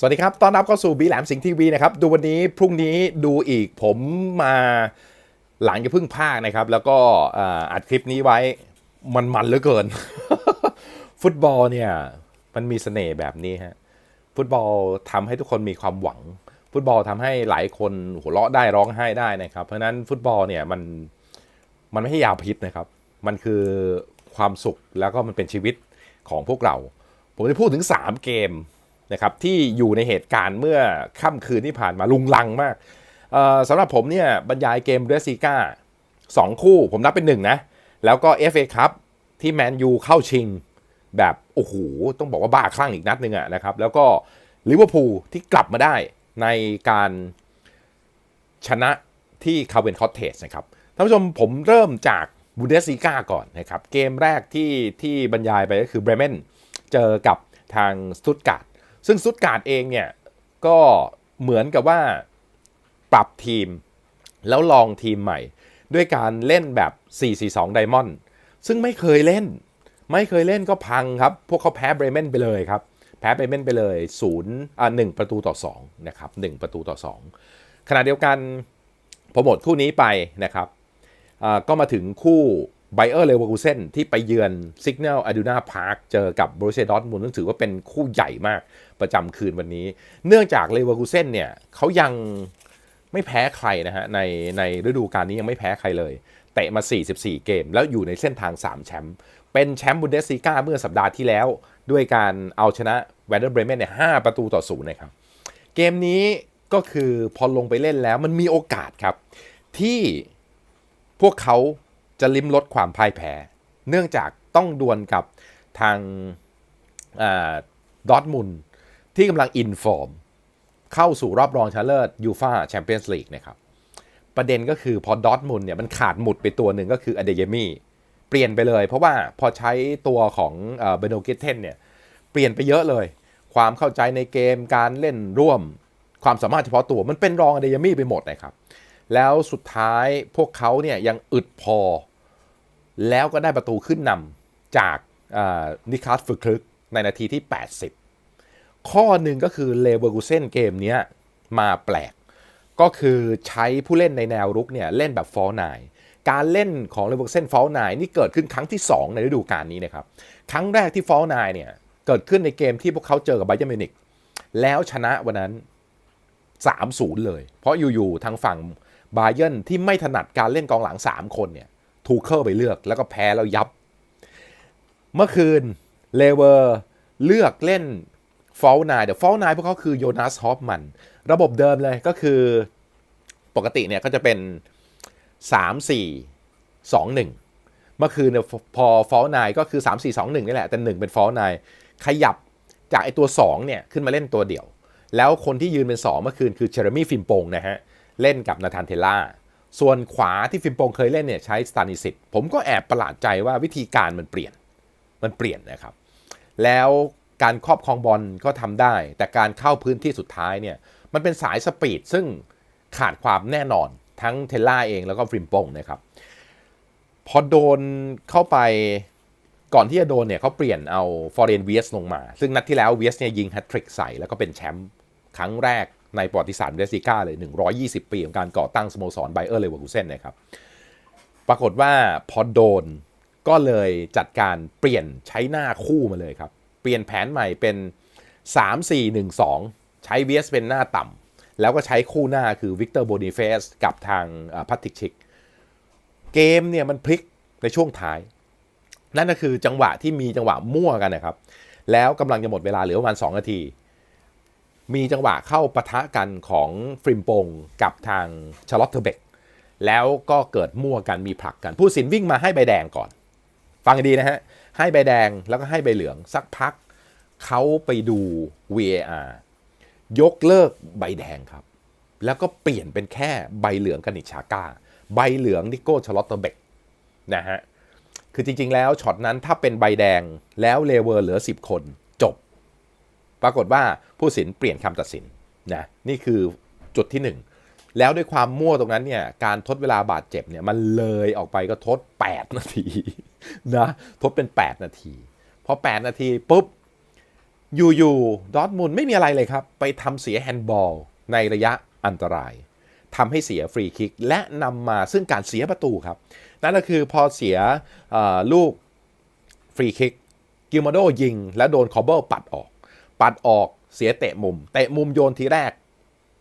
สวัสดีครับ ต้อนรับเข้าสู่บีแหลมสิงห์ทีวีนะครับ ดูวันนี้พรุ่งนี้ดูอีกผมมาหลังจะพึ่งภาคนะครับ แล้วก็อัดคลิปนี้ไว้มันมันเหลือเกิน ฟุตบอลเนี่ย มันมีเสน่ห์แบบนี้ฮะ ฟุตบอลทำให้ทุกคนมีความหวัง ฟุตบอลทำให้หลายคนหัวเราะได้ร้องไห้ได้นะครับ เพราะฉะนั้นฟุตบอลเนี่ยมันมันไม่ใช่ยาพิษนะครับ มันคือความสุขแล้วก็มันเป็นชีวิตของพวกเรา ผมจะพูดถึง 3 เกม นะครับที่อยู่ในเหตุการณ์เมื่อค่ำคืนที่ผ่านมาลุงลังมากสำหรับผมเนี่ยบรรยายเกมเดซิก้าสองคู่ผมนับเป็นหนึ่งนะ แล้วก็ FA ครับที่แมนยูเข้าชิง แบบโอ้โหต้องบอกว่าบ้าคลั่งอีกนัดหนึ่งอะนะครับ แล้วก็ลิเวอร์พูลที่กลับมาได้ในการชนะที่คาเวนคอตเทสนะครับท่านผู้ชมผมเริ่มจากบูเดสซีกาก่อนนะครับ เกมแรกที่ที่บรรยายไปก็คือเบรเมนเจอกับทางสตุตการ์ด ซึ่งสตุตการ์ดเองเนี่ยก็เหมือนกับว่าปรับทีม แล้วลองทีมใหม่ ด้วยการเล่นแบบ 4-4-2 ไดมอนด์ซึ่งไม่เคยเล่น ไม่เคยเล่นก็พังครับ พวกเขาแพ้เบรเมนไปเลยครับ แพ้เบรเมนไปเลย0อ่า1ประตูต่อ2นะครับ1ประตูต่อ 2 ขณะเดียวกันพอหมดคู่นี้ไปนะครับก็มาถึงคู่ ไบเออร์เลเวอร์คูเซนที่ไปเยือนซิกเนลอะดูนาพาร์คเจอกับบรูเซดอ t มูลซึ่งถือว่าเป็นคู่ใหญ่มากประจำคืนวันนี้ เนื่องจากเลเวอร์คูเซนเนี่ยเขายังไม่แพ้ใครนะฮะในในฤดูกาลนี้ยังไม่แพ้ใครเลย เตะมา 44 เกม แล้วอยู่ในเส้นทาง 3 แชมป์เป็นแชมป์บุนเดสซีกาเมื่อสัปดาห์ที่แล้ว ด้วยการเอาชนะแวนเดอร์เบรเมนเนี่ย5ประตูต่อศูนย์นะครับ เกมนี้ก็คือพอลงไปเล่นแล้วมันมีโอกาสครับ ที่พวกเขา จะลิ้มลดความพ่ายแพ้ เนื่องจากต้องดวลกับทางดอทมุนที่กำลังอินฟอร์ม เข้าสู่รอบรองชนะเลิศยูฟาแชมเปี้ยนส์ลีกนะครับ ประเด็นก็คือพอดอทมุนเนี่ยมันขาดหมุดไปตัวหนึ่งก็คืออเดเยมี่เปลี่ยนไปเลย เพราะว่าพอใช้ตัวของเบโนกิเทนเนี่ยเปลี่ยนไปเยอะเลย ความเข้าใจในเกมการเล่นร่วมความสามารถเฉพาะตัวมันเป็นรองอเดยมี่ไปหมดนะครับ แล้วสุดท้ายพวกเขาเนี่ยยังอึดพอ แล้วก็ได้ประตูขึ้นนำจากนิคัสฟึกคลึกในนาทีที่ 80 ข้อหนึ่งก็คือเลเวอร์กูเซนเกมนี้มาแปลก ก็คือใช้ผู้เล่นในแนวรุกเนี่ยเล่นแบบฟอลไนการเล่นของเลเวอร์กูเซนฟอลไนนี่เกิดขึ้นครั้งที่ 2 ในฤดูกาลนี้นะครับ ครั้งแรกที่ฟอลไนเนี่ยเกิดขึ้นในเกมที่พวกเขาเจอกับไบเ e อร์มิวนิกแล้วชนะวันนั้น 3-0 เลย เพราะอยู่ๆทางฝั่งบาเยนที่ไม่ถนัดการเล่นกองหลัง 3 คนเนี่ย ถูเข้าไปเลือกแล้วก็แพ้แล้วยับ เมื่อคืนเลเวอร์เลือกเล่นฟอลนายเดี๋ยวฟอลนายพวกเขาคือโยนาสฮอฟมัน ระบบเดิมเลยก็คือปกติเนี่ยก็จะเป็น 3 4 2 1 เมื่อคืนเนี่ยพอฟอลนายก็คือ 3 4 2 1 นี่แหละ แต่ 1 เป็นฟอลนายขยับจากไอตัว 2 เนี่ย ขึ้นมาเล่นตัวเดี่ยว แล้วคนที่ยืนเป็น 2 เมื่อคืนคือเชอร์มี่ฟิมโปงนะฮะ เล่นกับนาธานเทล่า ส่วนขวาที่ฟิมโปงเคยเล่นเนี่ยใช้สตานิสิตผมก็แอบประหลาดใจว่าวิธีการมันเปลี่ยนมันเปลี่ยนนะครับ แล้วการครอบครองบอลก็ทำได้ แต่การเข้าพื้นที่สุดท้ายเนี่ยมันเป็นสายสปีดซึ่งขาดความแน่นอนทั้งเทล่าเองแล้วก็ฟิมโปงนะครับพอโดนเข้าไปก่อนที่จะโดนเนี่ยเขาเปลี่ยนเอาฟอร์เรนเวียสลงมา ซึ่งนัดที่แล้วเวียสเนี่ยยิงแฮตทริกใส่แล้วก็เป็นแชมป์ครั้งแรก ในประวัติศาสตร์เดซิก้าเลย 120 ปีของการก่อตั้งสโมสรไบเออร์เลเวอร์คูเซนนะครับ ปรากฏว่าพอโดนก็เลยจัดการเปลี่ยนใช้หน้าคู่มาเลยครับ เปลี่ยนแผนใหม่เป็น 3-4-1-2 ใช้เวสเป็นหน้าต่ำแล้วก็ใช้คู่หน้าคือวิกเตอร์โบนิเฟสกับทางพัตติกชิก เกมเนี่ยมันพลิกในช่วงท้าย นั่นก็คือจังหวะที่มีจังหวะมั่วกันนะครับ แล้วกำลังจะหมดเวลาเหลือประมาณ 2 นาที มีจังหวะเข้าปะทะกันของฟริมปงกับทางชาร์ลอตเทอร์เบกแล้วก็เกิดมั่วกันมีผลักกัน ผู้สินวิ่งมาให้ใบแดงก่อน ฟังดีนะฮะ ให้ใบแดงแล้วก็ให้ใบเหลืองสักพักเขาไปดู VAR ยกเลิกใบแดงครับ แล้วก็เปลี่ยนเป็นแค่ใบเหลืองกันิชาก้า ใบเหลืองนิโก้ชลอตเทอร์เบกนะฮะ คือจริงๆแล้วช็อตนั้นถ้าเป็นใบแดงแล้วเลเวอร์เหลือ 10 คน ปรากฏว่าผู้สินเปลี่ยนคำตัดสินนะนี่คือจุดที่ 1 แล้วด้วยความมั่วตรงนั้นเนี่ยการทดเวลาบาดเจ็บเนี่ยมันเลยออกไปก็ทด 8 นาทีนะทดเป็น 8 นาทีพอ 8 นาทีปุ๊บอยู่ๆดอทมุนไม่มีอะไรเลยครับ ไปทำเสียแฮนด์บอลในระยะอันตรายทำให้เสียฟรีคิก และนำมาซึ่งการเสียประตูครับ นั่นก็คือพอเสียลูกฟรีคิก กิลมาโดยิง แล้วโดนคอเบิลปัดออก ปัดออกเสียเตะมุม เตะมุมโยนทีแรก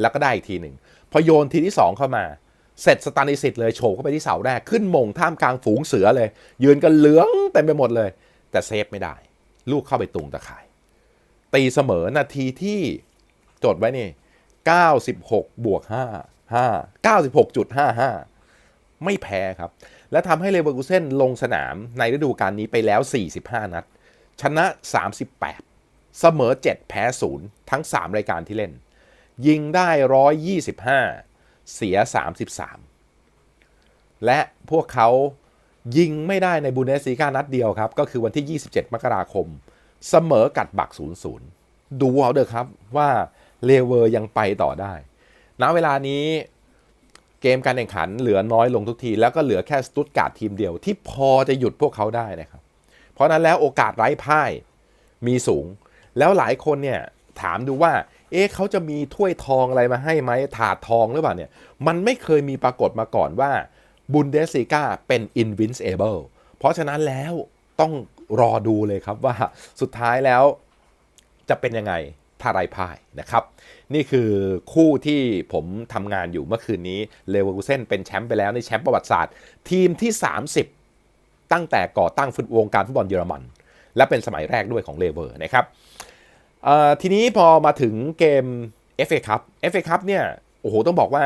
แล้วก็ได้อีกทีหนึ่งพอโยนทีที่ 2 เข้ามาเสร็จสตานิสิตเลยโฉบเข้าไปที่เสาแรกขึ้นมงท่ามกลางฝูงเสือเลย ยืนกันเหลืองเต็มไปหมดเลย แต่เซฟไม่ได้ ลูกเข้าไปตุงตะข่าย ตีเสมอนาทีที่จดไว้นี่ 96 บวก 5 5 96.55 ไม่แพ้ครับ และทำให้เลเวอร์คูเซนลงสนามในฤดูกาลนี้ไปแล้ว 45 นัด ชนะ 38 เสมอ 7 แพ้ 0 ทั้ง 3 รายการที่เล่น ยิงได้ 125 เสีย 33 และพวกเขายิงไม่ได้ในบูเดสลีกานัดเดียวครับ ก็คือวันที่ 27 มกราคม เสมอกัดบัก 0-0 ดูเอาเด้อครับว่าเลเวอร์ยังไปต่อได้ ณ เวลานี้เกมการแข่งขันเหลือน้อยลงทุกที แล้วก็เหลือแค่สตุตการ์ดทีมเดียวที่พอจะหยุดพวกเขาได้นะครับ เพราะนั้นแล้วโอกาสไร้พ่ายมีสูง แล้วหลายคนเนี่ยถามดูว่า เอ๊ะเขาจะมีถ้วยทองอะไรมาให้ไหมถาดทองหรือเปล่าเนี่ย มันไม่เคยมีปรากฏมาก่อนว่าบุนเดส l ีกาเป็น invincible เพราะฉะนั้นแล้วต้องรอดูเลยครับว่าสุดท้ายแล้วจะเป็นยังไงถ้าไรพ่ายนะครับ นี่คือคู่ที่ผมทำงานอยู่เมื่อคืนนี้เลเวอร์คูเซนเป็นแชมป์ไปแล้วในแชมป์ประวัติศาสตร์ ทีมที่ 30 ตั้งแต่ก่อตั้งฟุตวงการฟุตบอลเยอรมัน และเป็นสมัยแรกด้วยของเลเวอร์นะครับ ทีนี้พอมาถึงเกม FA Cup FA Cup เนี่ยโอ้โหต้องบอกว่า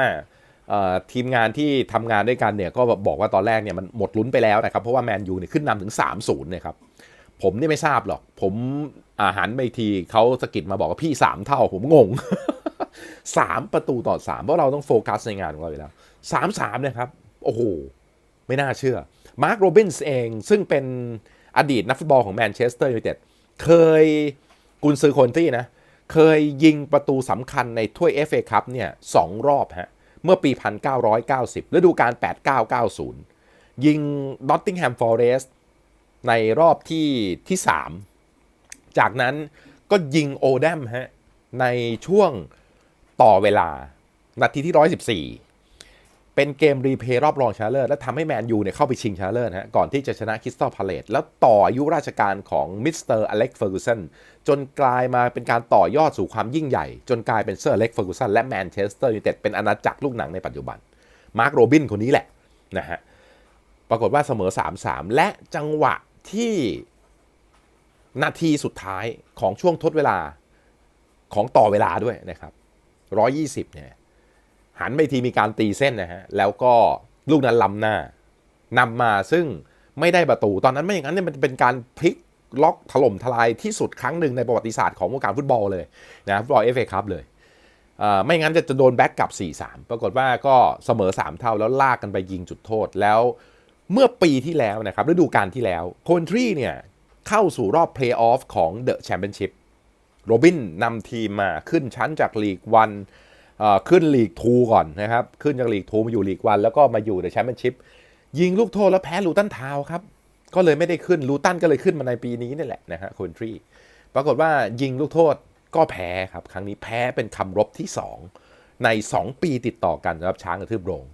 ทีมงานที่ทำงานด้วยกันเนี่ยก็บอกว่าตอนแรกเนี่ยมันหมดลุ้นไปแล้วนะครับ เพราะว่าแมนยูเนี่ยขึ้นนำถึง 3-0นะครับผมนี่ไม่ทราบหรอก ผมอาหารไปทีเขาสกิดมาบอกว่าพี่ 3 เท่าผมงง 3 ประตูต่อ 3 เพราะเราต้องโฟกัสในงานของเราอยู่แล้ว 3-3นะครับ โอ้โห ไม่น่าเชื่อมาร์คโรบินส์เองซึ่งเป็นอดีตนักฟุตบอลของแมนเชสเตอร์ยูไนเต็ดเคย กุนซือคนที่นะ เคยยิงประตูสำคัญในถ้วย FA คัพเนี่ยสองรอบฮะ เมื่อปี 1990ฤดูกาล89-90 ยิงนอตติงแฮมฟอเรสต์ในรอบที่ที่ 3 จากนั้นก็ยิงโอแดมฮะ ในช่วงต่อเวลา นาทีที่ 114 เป็นเกมรีเพย์รอบรองชนะเลิศและทำให้แมนยูเนี่ยเข้าไปชิงชนะเลิศฮะก่อนที่จะชนะคริสตัลพาเลตแล้วต่ออายุราชการของมิสเตอร์อเล็กเฟอร์กูสันจนกลายมาเป็นการต่อยอดสู่ความยิ่งใหญ่ จนกลายเป็นเซอร์อเล็กเฟอร์กูสันและแมนเชสเตอร์ยูไนเต็ดเป็นอาณาจักรลูกหนังในปัจจุบันมาร์คโรบินคนนี้แหละนะฮะปรากฏว่าเสมอ 3-3 และจังหวะที่นาทีสุดท้ายของช่วงทดเวลาของต่อเวลาด้วยนะครับ 120 เนี่ย หันไปทีมีการตีเส้นนะฮะแล้วก็ลูกนั้นล้ำหน้านำมาซึ่งไม่ได้ประตู ตอนนั้นไม่อย่างนั้นเนี่ยมันเป็นการพลิกล็อกถล่มทลายที่สุดครั้งหนึ่งในประวัติศาสตร์ของวงการฟุตบอลเลยนะฟุตบอลเอฟเอคัพเลยอ่าไม่งั้นจะจะโดนแบ็กกลับ 4-3 ปรากฏว่าก็เสมอ 3 เท่าแล้วลากกันไปยิงจุดโทษแล้วเมื่อปีที่แล้วนะครับฤดูกาลที่แล้วโคนทรีเนี่ยเข้าสู่รอบเพลย์ออฟของเดอะแชมเปี้ยนชิพโรบินนำทีมมาขึ้นชั้นจากลีกวัน ขึ้นลีกทูก่อนนะครับ ขึ้นจากลีกทูมาอยู่ลีกวันแล้วก็มาอยู่ในแชมเปี้ยนชิพยิงลูกโทษแล้วแพ้ลูตันทาวครับ ก็เลยไม่ได้ขึ้นลูตันก็เลยขึ้นมาในปีนี้นี่แหละนะฮะคนทรีปรากฏว่ายิงลูกโทษก็แพ้ครับ ครั้งนี้แพ้เป็นคำรบที่ 2 ใน 2 ปีติดต่อกันสำหรับช้างกระทืบโรง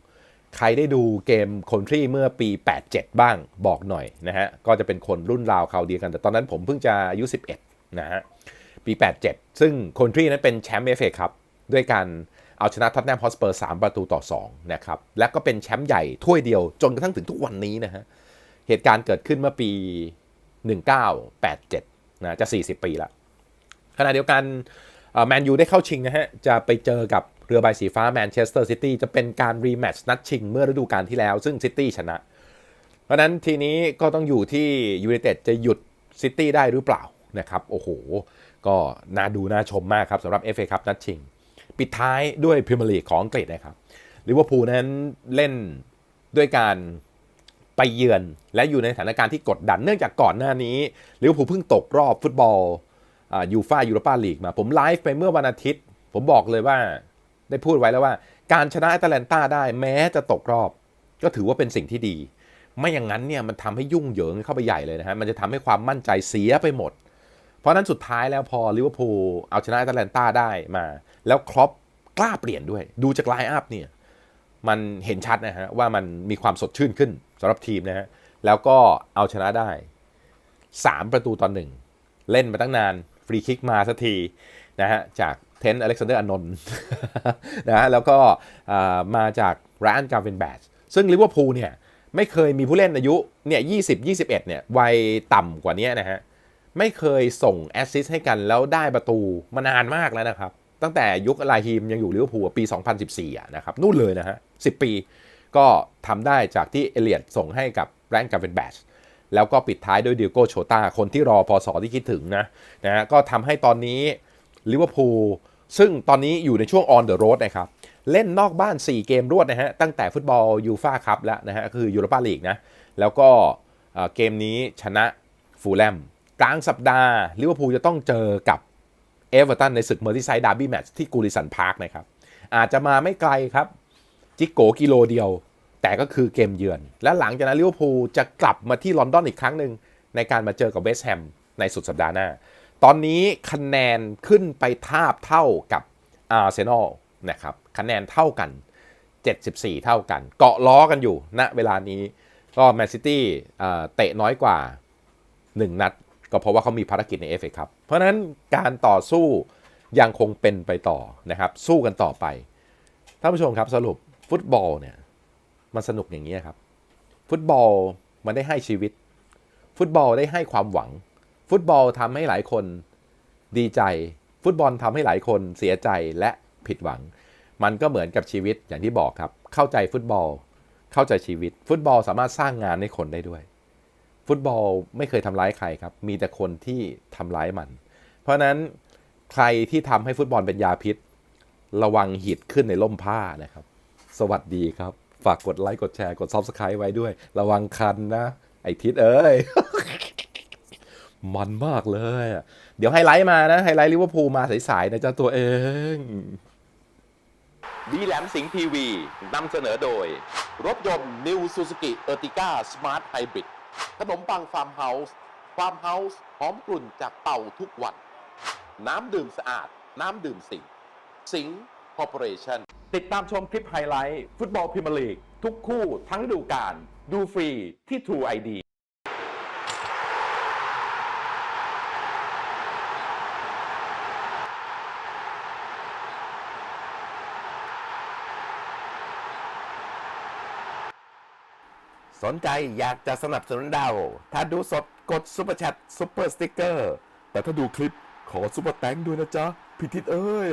ใครได้ดูเกมคอนทรีเมื่อปี 87 บ้างบอกหน่อยนะฮะ ก็จะเป็นคนรุ่นราวเขาเดียวกัน แต่ตอนนั้นผมเพิ่งจะอายุ 11 นะฮะ ปี 87 ซึ่งคอนทรีนั้นเป็นแชมป์เอฟเอครับ ด้วยการเอาชนะท็อตแนมฮอสเปอร์3ประตูต่อ2นะครับและก็เป็นแชมป์ใหญ่ถ้วยเดียวจนกระทั่งถึงทุกวันนี้นะฮะเหตุการณ์เกิดขึ้นเมื่อปี 1987นะจะ 40 ปีละขณะเดียวกันแมนยูได้เข้าชิงนะฮะจะไปเจอกับเรือใบสีฟ้าแมนเชสเตอร์ซิตี้จะเป็นการรีแมตช์นัดชิงเมื่อฤดูกาลที่แล้ว ซึ่งซิตี้ชนะ เพราะนั้นทีนี้ก็ต้องอยู่ที่ยู i นเต็ดจะหยุดซิตี้ได้หรือเปล่านะครับโอ้โห ก็น่าดูน่าชมมากครับสำหรับ FA คัพนัดชิง ปิดท้ายด้วยพรีเมียร์ลีกของอังกฤษนะครับลิเวอร์พูลนั้นเล่นด้วยการไปเยือนและอยู่ในสถานการณ์ที่กดดันเนื่องจากก่อนหน้านี้ลิเวอร์พูลเพิ่งตกรอบฟุตบอลยูฟ่ายูโรปาลีกมา ผมไลฟ์ไปเมื่อวันอาทิตย์ ผมบอกเลยว่าได้พูดไว้แล้วว่า การชนะแอตแลนตาได้แม้จะตกรอบ ก็ถือว่าเป็นสิ่งที่ดี ไม่อย่างนั้นเนี่ยมันทำให้ยุ่งเหยิงเข้าไปใหญ่เลยนะฮะมันจะทำให้ความมั่นใจเสียไปหมด เพราะนั้นสุดท้ายแล้วพอลิเวอร์พูลเอาชนะแอตแลนตาได้มา แล้วครอปกล้าเปลี่ยนด้วย ดูจากไลน์อัพเนี่ยมันเห็นชัดนะฮะว่ามันมีความสดชื่นขึ้นสำหรับทีมนะฮะแล้วก็เอาชนะได้ 3 ประตูตอนหนึ่งเล่นมาตั้งนานฟรีคิกมาสักทีนะฮะจากเทนอเล็กซานเดอร์อนนท์นะฮะแล้วก็มาจากไรอันกาเวนแบชซึ่งลิเวอร์พูลเนี่ยไม่เคยมีผู้เล่นอายุเนี่ย20 21เนี่ยวัยต่ำกว่านี้นะฮะ ไม่เคยส่งแอสซิสต์ให้กันแล้วได้ประตูมานานมากแล้วนะครับ ตั้งแต่ยุคลาฮีมยังอยู่ลิเวอร์พูลปี 2014นะครับนู่นเลยนะฮะ10 ปี ก็ทำได้จากที่เอเลียดส่งให้กับแรนกับเป็นแบชแล้วก็ปิดท้ายด้วยดิโก้โชตาคนที่รอพอสอที่คิดถึงนะนะฮะก็ทำให้ตอนนี้ลิเวอร์พูลซึ่งตอนนี้อยู่ในช่วง on the road นะครับ เล่นนอกบ้าน 4 เกมรวดนะฮะ ตั้งแต่ฟุตบอลยูฟาคัพแล้วนะฮะ คือยูโรปาลีกนะ แล้วก็เกมนี้ชนะฟูลแลม กลางสัปดาห์ลิเวอร์พูลจะต้องเจอกับเอเวอร์ตันในศึกเมอร์ที่ไซด์ดาร์บี้แมตช์ที่กูริสันพาร์คนะครับ อาจจะมาไม่ไกลครับ จิกโกกิโลเดียว แต่ก็คือเกมเยือน และหลังจากนั้นลิเวอร์พูลจะกลับมาที่ลอนดอนอีกครั้งหนึ่งในการมาเจอกับเวสต์แฮมในสุดสัปดาห์หน้า ตอนนี้คะแนนขึ้นไปทาบเท่ากับอาร์เซนอลนะครับคะแนนเท่ากัน 74 เท่ากัน เกาะล้อกันอยู่ณเวลานี้ก็แมนซิตี้เตะน้อยกว่า 1 นัด ก็เพราะว่าเขามีภารกิจในเอฟเอครับเพราะฉะนั้นการต่อสู้ยังคงเป็นไปต่อนะครับ สู้กันต่อไปท่านผู้ชมครับสรุปฟุตบอลเนี่ยมันสนุกอย่างนี้ครับ ฟุตบอลมันได้ให้ชีวิต ฟุตบอลได้ให้ความหวัง ฟุตบอลทำให้หลายคนดีใจ ฟุตบอลทำให้หลายคนเสียใจและผิดหวัง มันก็เหมือนกับชีวิตอย่างที่บอกครับ เข้าใจฟุตบอล เข้าใจชีวิต ฟุตบอลสามารถสร้างงานให้คนได้ด้วย ฟุตบอลไม่เคยทำร้ายใครครับ มีแต่คนที่ทำร้ายมัน เพราะฉะนั้นใครที่ทำให้ฟุตบอลเป็นยาพิษ ระวังหิดขึ้นในล่มผ้านะครับ สวัสดีครับ ฝากกดไลค์กดแชร์กด Subscribe ไว้ด้วย ระวังคันนะ ไอทิศเอ้ย มันมากเลยอะเดี๋ยวไฮไลท์มานะ ไฮไลท์ลิเวอร์พูลมาสายๆนะจ๊ะตัวเองดีแหลมสิงห์ทีวีนำเสนอโดย รถยนต์ New Suzuki Ertiga Smart Hybrid ขนมปังฟาร์มเฮาส์ฟาร์มเฮาส์หอมกลุ่นจากเป่าทุกวัน น้ำดื่มสะอาด น้ำดื่มสิงห์สิงห์คอร์ปอเรชั่นติดตามชมคลิปไฮไลท์ ฟุตบอลพรีเมียร์ลีก ทุกคู่ทั้งฤดูกาลดูฟรีที่ True ID สนใจอยากจะสนับสนุนเราถ้าดูสดกดซุปเปอร์แชทซุปเปอร์สติ๊กเกอร์แต่ถ้าดูคลิปขอซุปเปอร์แตงด้วยนะจ๊ะพิทิตเอ้ย